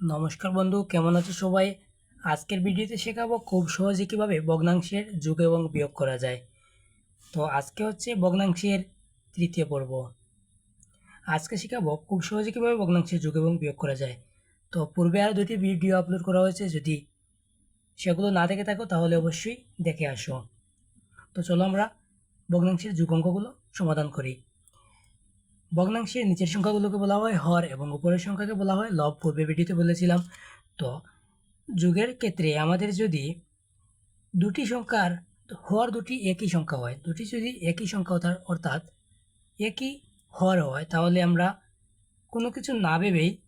নমস্কার বন্ধু, কেমন আছো সবাই? আজকের ভিডিওতে শেখাবো খুব সহজে কীভাবে ভগ্নাংশের যোগ এবং বিয়োগ করা যায়। তো আজকে হচ্ছে ভগ্নাংশের তৃতীয় পর্ব। আজকে শেখাবো খুব সহজে কীভাবে ভগ্নাংশের যোগ এবং বিয়োগ করা যায়। তো পূর্বে আর দুটি ভিডিও আপলোড করা হয়েছে, যদি সেগুলো না দেখে থাকো তাহলে অবশ্যই দেখে আসো। তো চলো আমরা ভগ্নাংশের যুগ অঙ্কগুলো সমাধান করি। ভগ্নাংশের নিচের সংখ্যাগুলোকে বলা হয় হর এবং উপরের সংখ্যাকে বলা হয় লব। পূর্বে ভিডিওতে বলেছিলাম। তো, যুগের ক্ষেত্রে আমাদের যদি দুটি সংখ্যার হর দুটি একই সংখ্যা হয়, দুটি যদি একই সংখ্যা অর্থাৎ- অর্থাৎ একই হর হয়, তাহলে আমরা কোনো কিছু না ভেবেই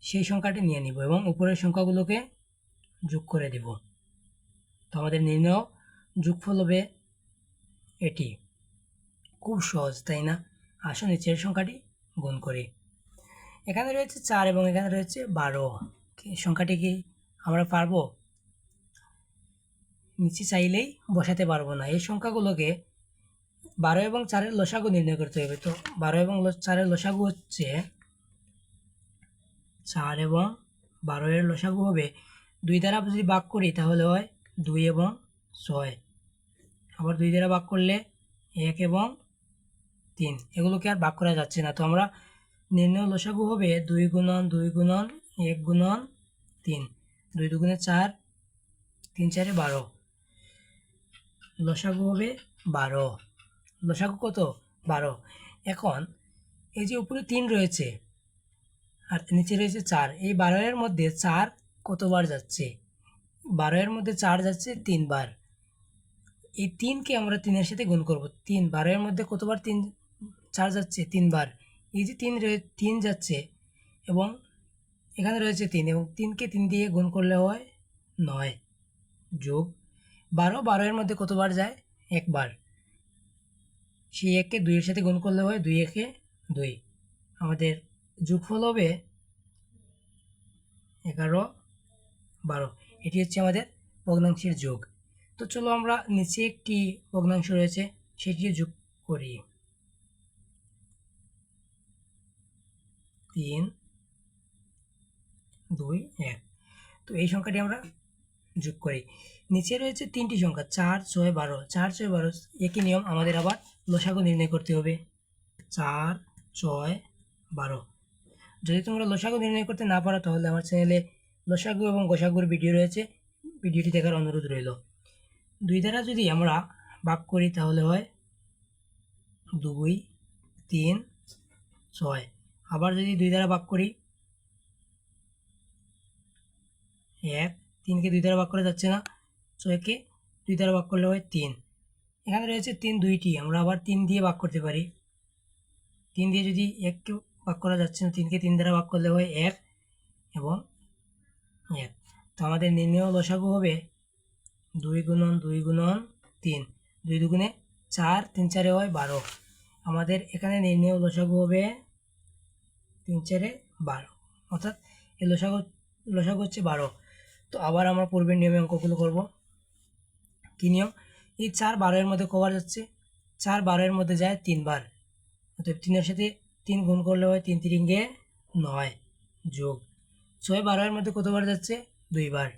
সেই সংখ্যাটি নিয়ে নিব এবং উপরের সংখ্যাগুলোকে যোগ করে দেব। তো আমাদের নির্ণয় যোগফল হবে এটি। খুব সহজ, তাই না? আসো নিচের সংখ্যাটি গুণ করি। এখানে রয়েছে চার এবং এখানে রয়েছে বারো। সংখ্যাটি কি আমরা পারব? নিচে চাইলেই বসাতে পারব না। এই সংখ্যাগুলোকে বারো এবং চারের লসাগু নির্ণয় করতে হবে। তো বারো এবং চারের লসাগু হচ্ছে চার এবং বারো এর লসাগু হবে দুই দ্বারা যদি ভাগ করি তাহলে হয় দুই এবং ছয়। আবার দুই দ্বারা ভাগ করলে এক এবং তিন। এগুলোকে আর ভাগ করা যাচ্ছে না। তো আমরা নির্ণয় লসাগু হবে দুই গুণন দুই গুণন, এক গুণন, তিন। দুই দুগুণে চার, তিন চারে বারো। লসাগু হবে বারো। লসাগু কত? বারো। এখন এই যে উপরে তিন রয়েছে আর নিচে রয়েছে চার, এই বারো এর মধ্যে চার কতবার যাচ্ছে? বারো এর মধ্যে চার যাচ্ছে তিনবার। এই তিনকে আমরা তিনের সাথে গুণ করব। তিন বারো এর মধ্যে কতবার তিন চার যাচ্ছে তিনবার। এই যে তিন রয়ে, তিন যাচ্ছে এবং এখানে রয়েছে তিন এবং তিনকে তিন দিয়ে গুণ করলে হয় নয় যোগ। বারো বারো এর মধ্যে কতবার যায়? একবার। সেই এককে দুইয়ের সাথে গুণ করলে হয় দুই একে দুই। আমাদের যোগফল হবে এগারো, বারো। এটি হচ্ছে আমাদের ভগ্নাংশের যোগ। তো চলো আমরা নিচে একটি ভগ্নাংশ রয়েছে, সেটিও যোগ করি। তিন, দুই, এক। তো এই সংখ্যাটি আমরা যোগ করি। নিচে রয়েছে তিনটি সংখ্যা, চার, ছয়, বারো। চার, ছয়, বারো, একই নিয়ম, আমাদের আবার লসাগু নির্ণয় করতে হবে। চার, ছয়, বারো। যদি তোমরা লসাগু নির্ণয় করতে না পারো, তাহলে আমার চ্যানেলে লসাগু এবং গোসাগুর ভিডিও রয়েছে। ভিডিওটি দেখার অনুরোধ রইল। দুই দ্বারা যদি আমরা ভাগ করি, তাহলে হয় দুই, তিন, ছয়। আবার যদি দুই দ্বারা ভাগ করি, এক, তিনকে দুই দ্বারা ভাগ করা যাচ্ছে না, ছয়কে দুই দ্বারা ভাগ করলে হয় তিন। এখানে রয়েছে তিন দুইটি, আমরা আবার তিন দিয়ে ভাগ করতে পারি। তিন দিয়ে যদি এককে ভাগ করা যাচ্ছে না, তিনকে তিন দ্বারা ভাগ করলে হয় এক এবং এক। তো আমাদের নির্ণয় লসাগু হবে দুই গুণন দুই গুণন তিন। দুই দুগুণে চার, তিন চারে হয় বারো। আমাদের এখানে নির্ণয় লসাগু হবে তিন চারে বারো। অর্থাৎ এই লসাগু লসাগু হচ্ছে বারো। তো আবার আমরা পূর্বের নিয়মে অঙ্কগুলো করব। কী নিয়ম? এই চার বারোয়ের মধ্যে কবার যাচ্ছে চার বারোয়ের মধ্যে যায় তিনবার অর্থাৎ তিনের সাথে তিন গুণ করলে হয় তিন তিরিঙ্গে নয় যোগ। ছয় বারোয়ের মধ্যে কতবার যাচ্ছে? দুইবার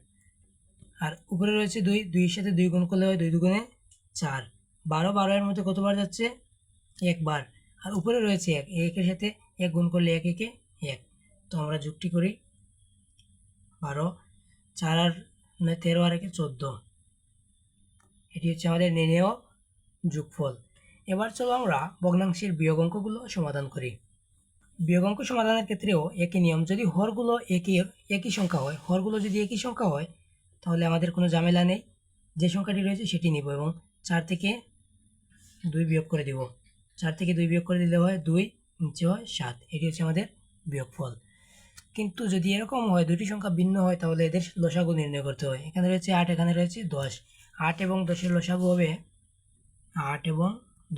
আর উপরে রয়েছে দুই, দুইয়ের সাথে দুই গুণ করলে হয় দুই দুগুণে চার। বারো বারোয়ের মধ্যে কতবার যাচ্ছে? একবার আর উপরে রয়েছে এক, একের সাথে এক গুণ করলে এক একে এক। তো আমরা যুক্তি করি বারো, চার আর নয় তেরো আর একে চোদ্দ। এটি হচ্ছে আমাদের নির্ণেয় যোগফল। এবার চলো আমরা ভগ্নাংশের বিয়োগ অঙ্কগুলো সমাধান করি। বিয়োগ অঙ্ক সমাধানের ক্ষেত্রেও একই নিয়ম, যদি হরগুলো একই একই সংখ্যা হয়, হরগুলো যদি একই সংখ্যা হয়, তাহলে আমাদের কোনো ঝামেলা নেই। যে সংখ্যাটি রয়েছে সেটি নিব এবং চার থেকে দুই বিয়োগ করে দিব। চার থেকে দুই বিয়োগ করে দিলে হয় দুই নিচে হয় সাত, এটি হচ্ছে আমাদের বিয়োগফল। কিন্তু যদি এরকম হয়, দুটি সংখ্যা ভিন্ন হয়, তাহলে এদের লসাগু নির্ণয় করতে হয়। এখানে রয়েছে আট, এখানে রয়েছে দশ। আট এবং দশের লসাগু হবে আট এবং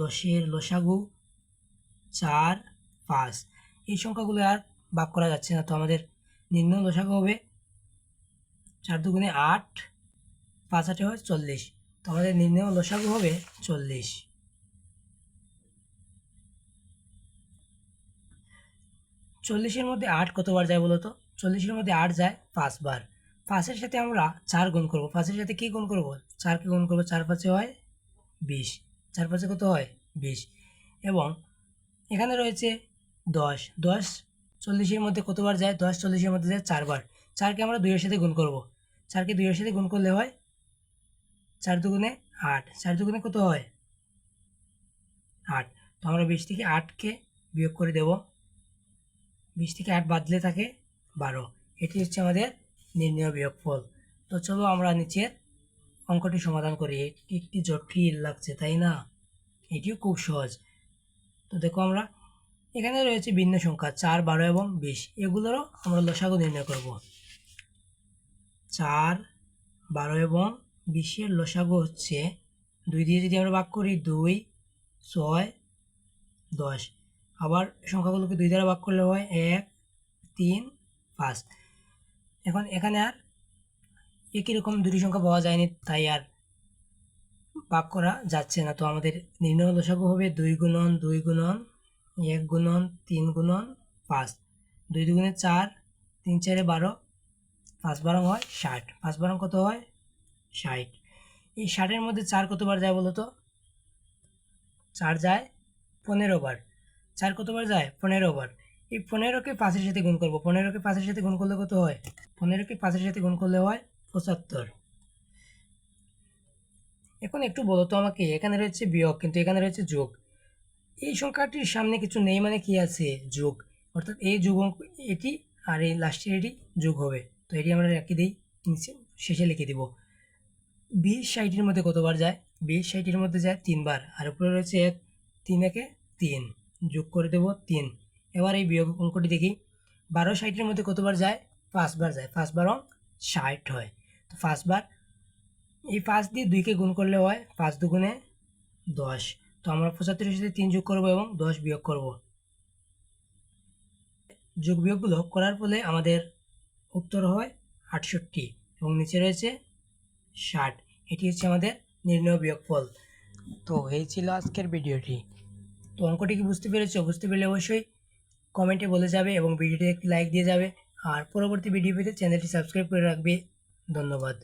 দশের লসাগু চার, পাঁচ। এই সংখ্যাগুলো আর ভাগ করা যাচ্ছে না, তো আমাদের নিম্ন লসাগু হবে চার দুগুণে আট, পাঁচ আটে হয় চল্লিশ। তো আমাদের নির্ণয় লসাগু হবে চল্লিশ। চল্লিশের মধ্যে আট কতবার যায় বলো তো চল্লিশের মধ্যে আট যায় পাঁচবার। পাঁচের সাথে আমরা চার গুণ করব। পাঁচের সাথে কী গুণ করব? চারকে গুণ করব, চার পাঁচে হয় বিশ। চার পাঁচে কত হয়? বিশ। এবং এখানে রয়েছে দশ। দশ চল্লিশের মধ্যে কতবার যায়? দশ চল্লিশের মধ্যে যায় চারবার। চারকে আমরা দুইয়ের সাথে গুণ করব। চারকে দুইয়ের সাথে গুণ করলে হয় চার দুগুণে আট। চার দুগুণে কত হয়? আট। তো আমরা বিশ থেকে আটকে বিয়োগ করে দেব। বিশ থেকে আট বাদলে থাকে বারো। এটি হচ্ছে আমাদের নির্ণয় বিয়োগফল। তো চলো আমরা নিচের অঙ্কটি সমাধান করি। এটি একটি জটিল লাগছে, তাই না? এটিও খুব সহজ। তো দেখো আমরা, এখানে রয়েছে ভিন্ন সংখ্যা, চার, বারো এবং বিশ। এগুলোরও আমরা লসাগু নির্ণয় করব। চার, বারো এবং বিশের লসাগু হচ্ছে, দুই দিয়ে যদি আমরা ভাগ করি, দুই, ছয়, দশ। আবার সংখ্যাগুলোকে দুই দ্বারা ভাগ করলে হয় এক, তিন, পাঁচ। এখন এখানে আর একই রকম দুটি সংখ্যা পাওয়া যায়নি, তাই আর ভাগ করা যাচ্ছে না। তো আমাদের নির্ণয় লসাগু হবে দুই গুণন দুই গুণন, এক গুণন, তিন গুণন, পাঁচ। দুই দুগুণে চার, তিন চারে বারো, পাঁচ বারং হয় ষাট। পাঁচ বারং কত হয়? ষাট। এই ষাটের মধ্যে চার কতবার যায় বলো তো চার যায় পনেরো বার। চার কতবার যায়? পনেরো বার এই পনেরোকে পাঁচের সাথে গুণ করব। পনেরোকে পাঁচের সাথে গুণ করলে কত হয়? পনেরোকে পাঁচের সাথে গুণ করলে হয় পঁচাত্তর। এখন একটু বলো তো আমাকে, এখানে রয়েছে বিয়োগ, কিন্তু এখানে রয়েছে যোগ। এই সংখ্যাটির সামনে কিছু নেই মানে কি আছে? যোগ। অর্থাৎ এই যোগ এটি আর এই লাস্টের এটি যোগ হবে। তো এটি আমরা রেখে দিই শেষে লিখে দিব। বিশ ষাটের মধ্যে কতবার যায়? বিশ ষাটের মধ্যে যায় তিনবার। আর উপরে রয়েছে এক, তিন একে তিন। যোগ করে দেব তিন। এবার এই বিয়োগ অঙ্কটি দেখি। বারো ষাটের মধ্যে কতবার যায়? পাঁচবার যায়। পাঁচবার অঙ্ক ষাট হয়। তো পাঁচবার, এই পাঁচ দিয়ে দুইকে গুণ করলে হয় পাঁচ দুগুণে দশ। তো আমরা পঁচাত্তরের সাথে তিন যোগ করব এবং দশ বিয়োগ করব। যোগ বিয়োগগুলো করার ফলে আমাদের উত্তর হয় আটষট্টি এবং নিচে রয়েছে ষাট। এটি হচ্ছে আমাদের নির্ণয় বিয়োগফল। তো এই ছিল আজকের ভিডিওটি। তো অঙ্কটি কি বুঝতে পেরেছ? বুঝতে পেরে অবশ্যই কমেন্টে বলে যাবে এবং ভিডিওটি একটি লাইক দিয়ে যাবে। আর পরবর্তী ভিডিও পেতে চ্যানেলটি সাবস্ক্রাইব করে রাখবে। ধন্যবাদ।